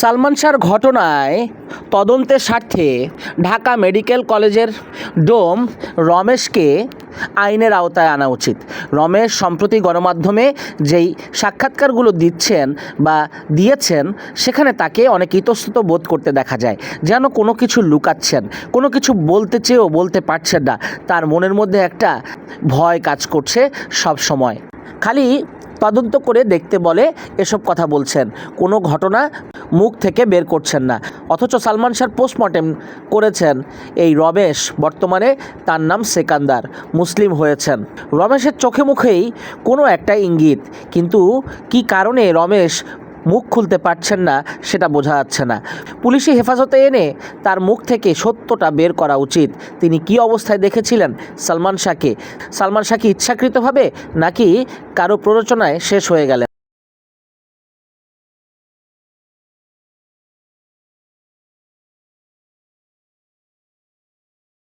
সালমান শাহর ঘটনায় তদন্তের স্বার্থে ঢাকা মেডিকেল কলেজের ডোম রমেশকে আইনের আওতায় আনা উচিত। রমেশ সম্প্রতি গণমাধ্যমে যেই সাক্ষাৎকারগুলো দিচ্ছেন বা দিয়েছেন, সেখানে তাকে অনেক ইতস্তত বোধ করতে দেখা যায়। যেন কোনো কিছু লুকাচ্ছেন, কোনো কিছু বলতে চেয়েও বলতে পারছেন না। তার মনের মধ্যে একটা ভয় কাজ করছে সব সময় খালি তদন্ত করে দেখতে বলে এসব কথা বলছেন। কোনো ঘটনা মুখ থেকে বের করছেন না। অথচ সালমান শাহ পোস্টমর্টেম করেছেন। এই রমেশ বর্তমানে তার নাম সেকান্দার, মুসলিম হয়েছেন। রমেশের চোখে মুখেই কোনো একটা ইঙ্গিত। কিন্তু কি কারণে রমেশ মুখ খুলতে পারছেন না, সেটা বোঝা যাচ্ছে না। পুলিশি হেফাজতে এনে তার মুখ থেকে সত্যটা বের করা উচিত। তিনি কি অবস্থায় দেখেছিলেন সালমান শাহকে? সালমান শাহ কি ইচ্ছাকৃতভাবে নাকি কারও প্ররোচনায় শেষ হয়ে গেলেন?